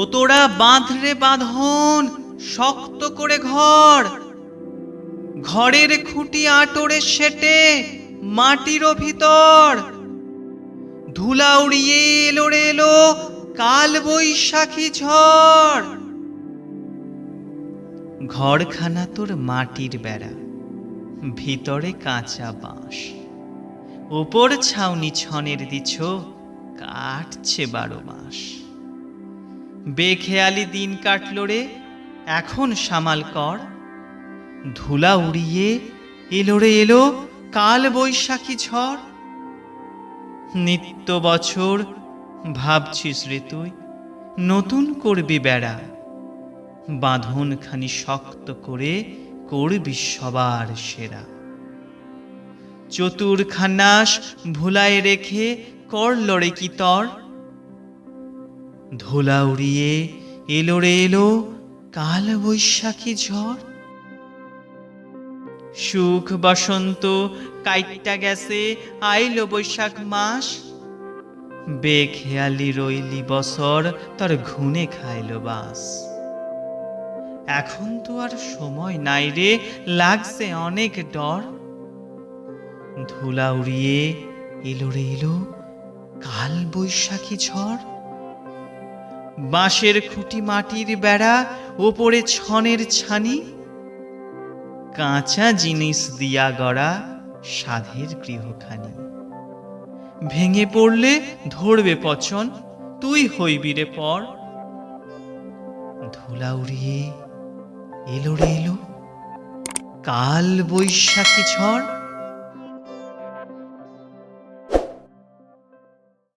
ও তোরা বাঁধরে বাঁধন শক্ত করে ঘর। ঘরের খুঁটি আটরে সেটে মাটিরও ভিতর। ধুলা উড়িয়ে এলো রে এলো কাল বৈশাখী ঝড়। ঘরখানা তোর মাটির বেড়া, ভিতরে কাঁচা বাঁশ। ওপর ছাউনি ছনের দিছ কাটছে বারো মাস। বেখেয়ালি দিন কাটল রে, এখন সামাল কর। ধুলা উড়িয়ে এলো রে, এলো কাল বৈশাখী ঝড়। নিত্য বছর ভাবছিস রে তুই, নতুন করবি বেড়া। বাঁধনখানি শক্ত করে করবি সবার সেরা। চতুর খান্নাস ভুলায় রেখে করল রে কি তর। ধুলা উড়িয়ে এলো রে এলো কাল বৈশাখী ঝড়। সুখ বসন্ত কাইটটা গেছে, আইলো বৈশাখ মাস। বেখেয়ালি রইলি বছর, তার ঘুনে খাইলো বাস। এখন তো আর সময় নাই রে, লাগছে অনেক ডর। ধুলা উড়িয়ে এলো রে এলো কাল বৈশাখী ঝড়। বাঁশের খুঁটি মাটির বেড়া, ওপরে ছনের ছানি। কাঁচা জিনিস দিয়া গড়া সাধের গৃহখানি। ভেঙে পড়লে ধরবে পচন, তুই হইবি রে পর। ধুলা উড়িয়ে এলো রে এলো, কাল বৈশাখী ঝড়।